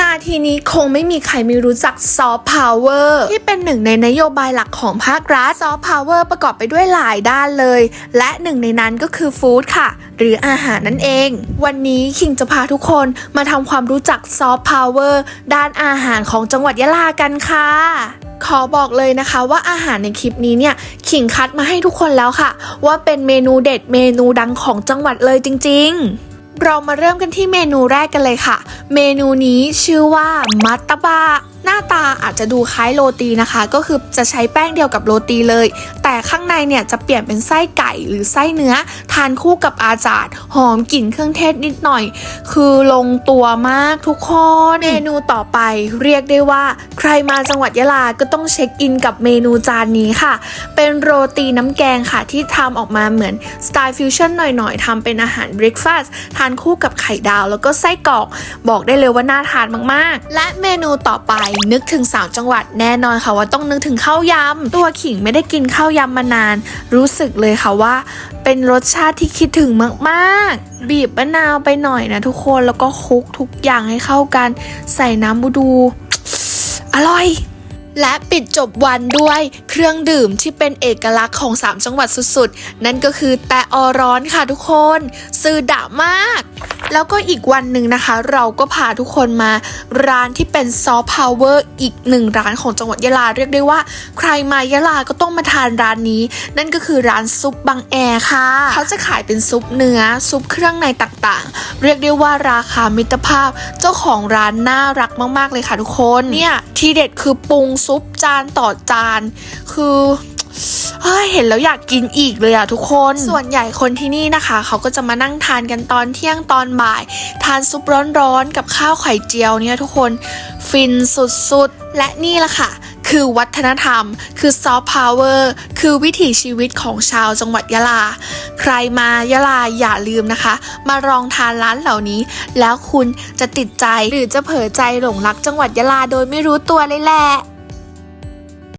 นาทีนี้คงไม่มีใครไม่รู้จักซอฟต์พาวเวอร์ที่เป็นหนึ่งในนโยบายหลักของภาครัฐซอฟต์พาวเวอร์ประกอบไปด้วยหลายด้านเลย และหนึ่งในนั้นก็คือฟู้ดค่ะ หรืออาหารนั่นเอง วันนี้คิงจะพาทุกคนมาทำความรู้จักซอฟต์พาวเวอร์ด้านอาหารของจังหวัดยะลากันค่ะขอบอกเลยนะคะว่าอาหารในคลิปนี้เนี่ยขิงคัดมาให้ทุกคนแล้วค่ะ ว่าเป็นเมนูเด็ดเมนูดังของจังหวัดเลยจริง ๆ เรามาเริ่มกันที่เมนูแรกกันเลยค่ะ เมนูนี้ชื่อว่ามัตตบะ หน้าตาอาจจะดูคล้ายโรตีนะคะ ก็คือจะใช้แป้งเดียวกับโรตีเลย แต่ข้างในเนี่ยจะเปลี่ยนเป็นไส้ไก่หรือไส้เนื้อ ทานคู่กับอาจาดหอมกลิ่นเครื่องเทศนิดหน่อย คือลงตัวมากทุกคนเมนูต่อไป เรียกได้ว่า ใครมาจังหวัดยะลาก็ต้องเช็คอินกับเมนูจานนี้ค่ะ เป็นโรตีน้ำแกงค่ะที่ทำออกมาเหมือนสไตล์ฟิวชั่นหน่อยๆทำเป็นอาหารเบรคฟาสต์ทานคู่กับไข่ดาว แล้วก็ไส้กรอก บอกได้เลยว่าน่าทานมากๆ และเมนูต่อไปนึกถึงสาวจังหวัดแน่นอนค่ะว่าต้องนึกถึงข้าวยำตัวขิงไม่ได้กินข้าวยำมานาน รู้สึกเลยค่ะว่า เป็นรสชาติที่คิดถึงมากๆ บีบมะนาวไปหน่อยนะทุกคนแล้วก็คลุกทุกอย่างให้เข้ากัน ใส่น้ำบูดู อร่อย และปิดจบวันด้วยเครื่องดื่มที่เป็นเอกลักษณ์ของ 3 จังหวัดสุดๆ นั่นก็คือแต่ออร้อนค่ะทุกคน ซื้อดะมาก แล้วก็อีกวันหนึ่งนะคะ เราก็พาทุกคนมาร้านที่เป็นซอฟต์พาวเวอร์อีกหนึ่งร้านของจังหวัดยะลาเรียกได้ว่า ใครมายะลาก็ต้องมาทานร้านนี้ นั่นก็คือร้านซุปบางแอค่ะ เขาจะขายเป็นซุปเนื้อซุปเครื่องในต่างๆ เรียกได้ว่าราคามิตรภาพ เจ้าของร้านน่ารักมากๆเลยค่ะทุกคนเนี่ยที่เด็ดคือปรุงซุปจานต่อจาน คือเห็นแล้วอยากกินอีกเลยอะทุกคน ส่วนใหญ่คนที่นี่นะคะ เขาก็จะมานั่งทานกันตอนเที่ยงตอนบ่าย ทานซุปร้อนๆกับข้าวไข่เจียวเนี่ยทุกคนฟินสุดๆ และนี่แหละค่ะ คือวัฒนธรรม คือซอฟต์พาวเวอร์คือวิถีชีวิตของชาวจังหวัดยะลา ใครมายะลาอย่าลืมนะคะ มาลองทานร้านเหล่านี้ แล้วคุณจะติดใจหรือจะเผลอใจหลงรักจังหวัดยะลาโดยไม่รู้ตัวเลยแหละ